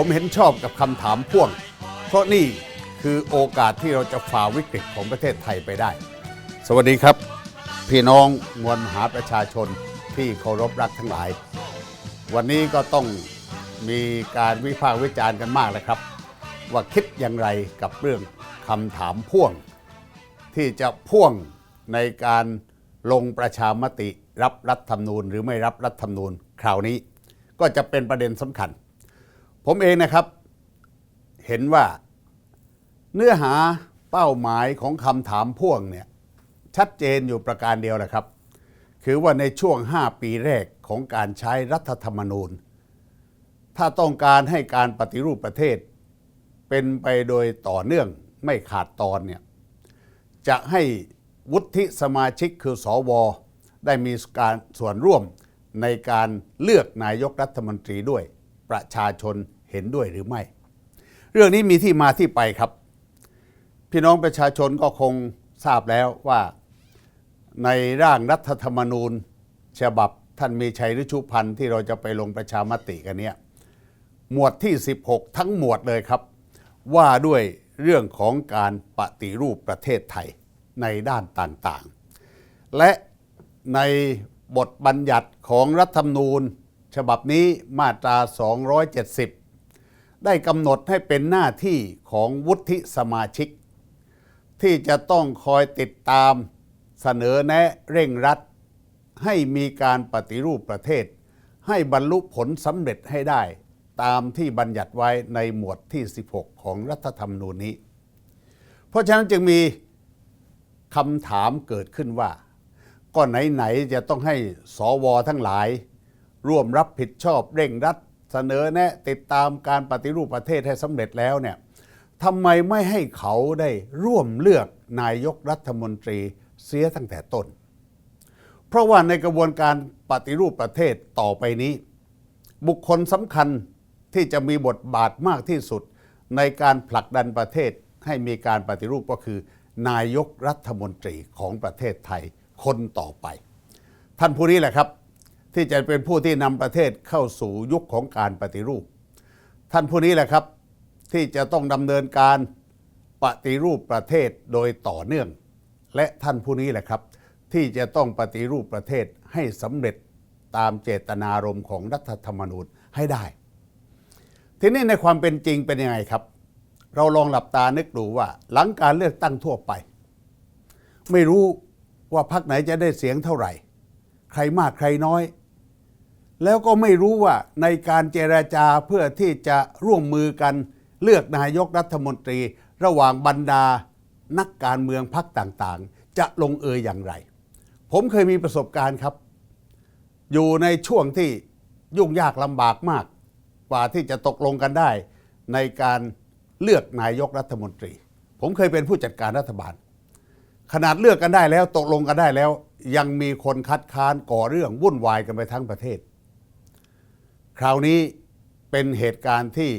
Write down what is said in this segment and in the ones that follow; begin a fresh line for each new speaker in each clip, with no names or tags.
ผมเห็นชอบกับคำถามพ่วง เพราะนี่คือโอกาสที่เราจะฝ่าวิกฤตของประเทศไทยไปได้ สวัสดีครับ พี่น้องมวลมหาประชาชนที่เคารพรักทั้งหลาย วันนี้ก็ต้องมีการวิพากษ์วิจารณ์กันมากเลยครับ ว่าคิดอย่างไรกับเรื่องคำถามพ่วง ที่จะพ่วงในการลงประชามติรับรัฐธรรมนูญ หรือไม่รับรัฐธรรมนูญ คราวนี้ก็จะเป็นประเด็นสำคัญ ผมเองนะครับ เห็นว่าเนื้อหาเป้าหมายของคำถามพ่วงเนี่ยชัดเจนอยู่ประการเดียวแหละครับ คือว่าในช่วง 5 ปีแรกของการใช้รัฐธรรมนูญ ถ้าต้องการให้การปฏิรูปประเทศ เป็นไปโดยต่อเนื่องไม่ขาดตอนเนี่ยจะให้วุฒิสมาชิกคือสวได้มีการส่วนร่วมในการเลือกนายกรัฐมนตรีด้วยประชาชน เห็นด้วยหรือไม่ เรื่องนี้มีที่มาที่ไปครับ พี่น้องประชาชนก็คงทราบแล้วว่าในร่างรัฐธรรมนูญ ฉบับท่านมีชัยฤชุพันธ์ที่เราจะไปลงประชามติกันเนี่ยหมวดที่ 16 ทั้งหมวดเลยครับ ว่าด้วยเรื่องของการปฏิรูปประเทศไทยในด้านต่างๆ และในบทบัญญัติของรัฐธรรมนูญ ฉบับนี้มาตรา 270 ได้กำหนดให้เป็นหน้าที่ของวุฒิสมาชิก ที่จะต้องคอยติดตามเสนอแนะเร่งรัด ให้มีการปฏิรูปประเทศ ให้บรรลุผลสำเร็จให้ได้ตามที่บัญญัติไว้ในหมวดที่ 16 ของรัฐธรรมนูญนี้ เพราะฉะนั้นจึงมีคำถามเกิดขึ้นว่า ก็ไหน ๆ จะต้องให้สวทั้งหลาย ร่วมรับผิดชอบเร่งรัด เสนอแนะติดตามการปฏิรูปประเทศให้สำเร็จแล้วเนี่ยทำไมไม่ให้เขาได้ร่วมเลือกนายกรัฐมนตรีเสียตั้งแต่ต้น เพราะว่าในกระบวนการปฏิรูปประเทศต่อไปนี้ บุคคลสำคัญที่จะมีบทบาทมากที่สุด ในการผลักดันประเทศให้มีการปฏิรูปก็คือ นายกรัฐมนตรีของประเทศไทยคนต่อไป ท่านผู้นี้แหละครับ ที่จะเป็นผู้ที่นำประเทศเข้าสู่ยุคของการปฏิรูป ท่านผู้นี้แหละครับที่จะต้องดำเนินการปฏิรูปประเทศโดยต่อเนื่อง และท่านผู้นี้แหละครับ ที่จะต้องปฏิรูปประเทศให้สำเร็จตามเจตนารมณ์ของรัฐธรรมนูญให้ได้ ทีนี้ในความเป็นจริงเป็นยังไงครับ เราลองหลับตานึกดูว่า หลังการเลือกตั้งทั่วไป ไม่รู้ว่าพรรคไหนจะได้เสียงเท่าไหร่ ใครมากใครน้อย แล้วก็ไม่รู้ว่าในการเจราจาเพื่อที่จะร่วมมือกันเลือกนายกรัฐมนตรี ระหว่างบรรดานักการเมืองพรรคต่างๆ จะลงเอยอย่างไร ผมเคยมีประสบการณ์ครับ อยู่ในช่วงที่ยุ่งยากลำบากมาก กว่าที่จะตกลงกันได้ ในการเลือกนายกรัฐมนตรี ผมเคยเป็นผู้จัดการรัฐบาล ขนาดเลือกกันได้แล้วตกลงกันได้แล้ว ยังมีคนคัดค้านก่อเรื่องวุ่นวายกันไปทั้งประเทศ คราวนี้เป็นเหตุการณ์ที่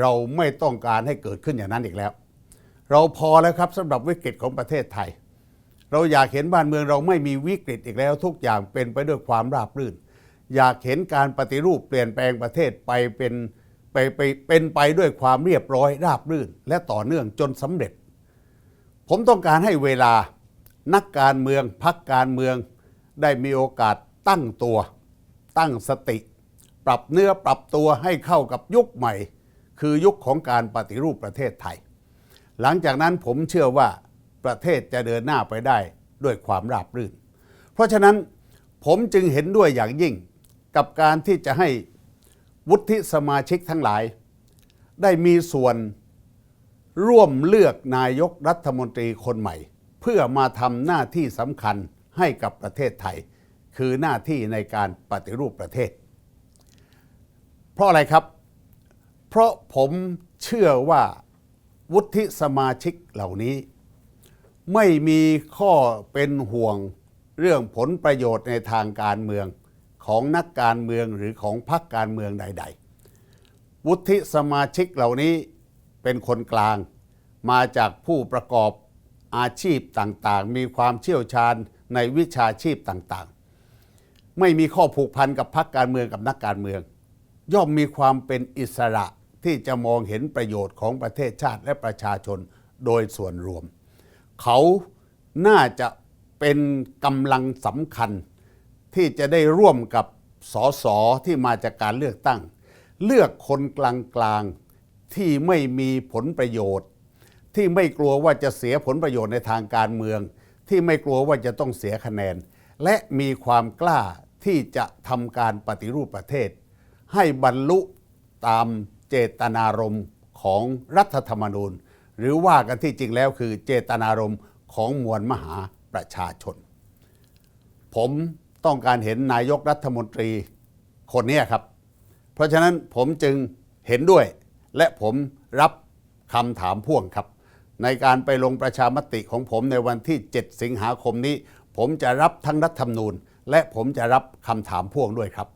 เราไม่ต้องการให้เกิดขึ้นอย่างนั้นอีกแล้ว เราพอแล้วครับสำหรับวิกฤตของประเทศไทย เราอยากเห็นบ้านเมืองเราไม่มีวิกฤตอีกแล้ว ทุกอย่างเป็นไปด้วยความราบรื่น อยากเห็นการปฏิรูปเปลี่ยนแปลงประเทศไปเป็นไปไปเป็นไปด้วยความเรียบร้อยราบรื่น และต่อเนื่องจนสำเร็จ ผมต้องการให้เวลานักการเมืองพักการเมืองได้มีโอกาสตั้งตัว ตั้งสติ ปรับเนื้อปรับตัวให้เข้ากับยุคใหม่ คือยุคของการปฏิรูปประเทศไทย หลังจากนั้นผมเชื่อว่าประเทศจะเดินหน้าไปได้ด้วยความราบรื่น เพราะฉะนั้นผมจึงเห็นด้วยอย่างยิ่งกับการที่จะให้วุฒิสมาชิกทั้งหลาย ได้มีส่วนร่วมเลือกนายกรัฐมนตรีคนใหม่ เพื่อมาทำหน้าที่สำคัญให้กับประเทศไทย คือหน้าที่ในการปฏิรูปประเทศ เพราะอะไรครับ เพราะผมเชื่อว่าวุฒิสมาชิกเหล่านี้ ไม่มีข้อเป็นห่วงเรื่องผลประโยชน์ในทางการเมืองของนักการเมืองหรือของพรรคการเมืองใด ๆ วุฒิสมาชิกเหล่านี้เป็นคนกลาง มาจากผู้ประกอบอาชีพต่างๆ มีความเชี่ยวชาญในวิชาชีพต่างๆ ไม่มีข้อผูกพันกับพรรคการเมืองกับนักการเมือง ย่อมมีความเป็นอิสระที่จะมองเห็นประโยชน์ของประเทศชาติและประชาชนโดยส่วนรวม เขาน่าจะเป็นกำลังสำคัญที่จะได้ร่วมกับสสที่มาจากการเลือกตั้ง เลือกคนกลางๆที่ไม่มีผลประโยชน์ ที่ไม่กลัวว่าจะเสียผลประโยชน์ในทางการเมือง ที่ไม่กลัวว่าจะต้องเสียคะแนน และมีความกล้าที่จะทำการปฏิรูปประเทศ ให้บรรลุตามเจตนารมณ์ของรัฐธรรมนูญ หรือว่ากันที่จริงแล้วคือเจตนารมณ์ของมวลมหาประชาชน ผมต้องการเห็นนายกรัฐมนตรีคนนี้ครับ เพราะฉะนั้นผมจึงเห็นด้วย และผมรับคำถามพ่วงครับ ในการไปลงประชามติของผมในวันที่ 7 สิงหาคมนี้ ผมจะรับทั้งรัฐธรรมนูญ และผมจะรับคำถามพ่วงด้วยครับ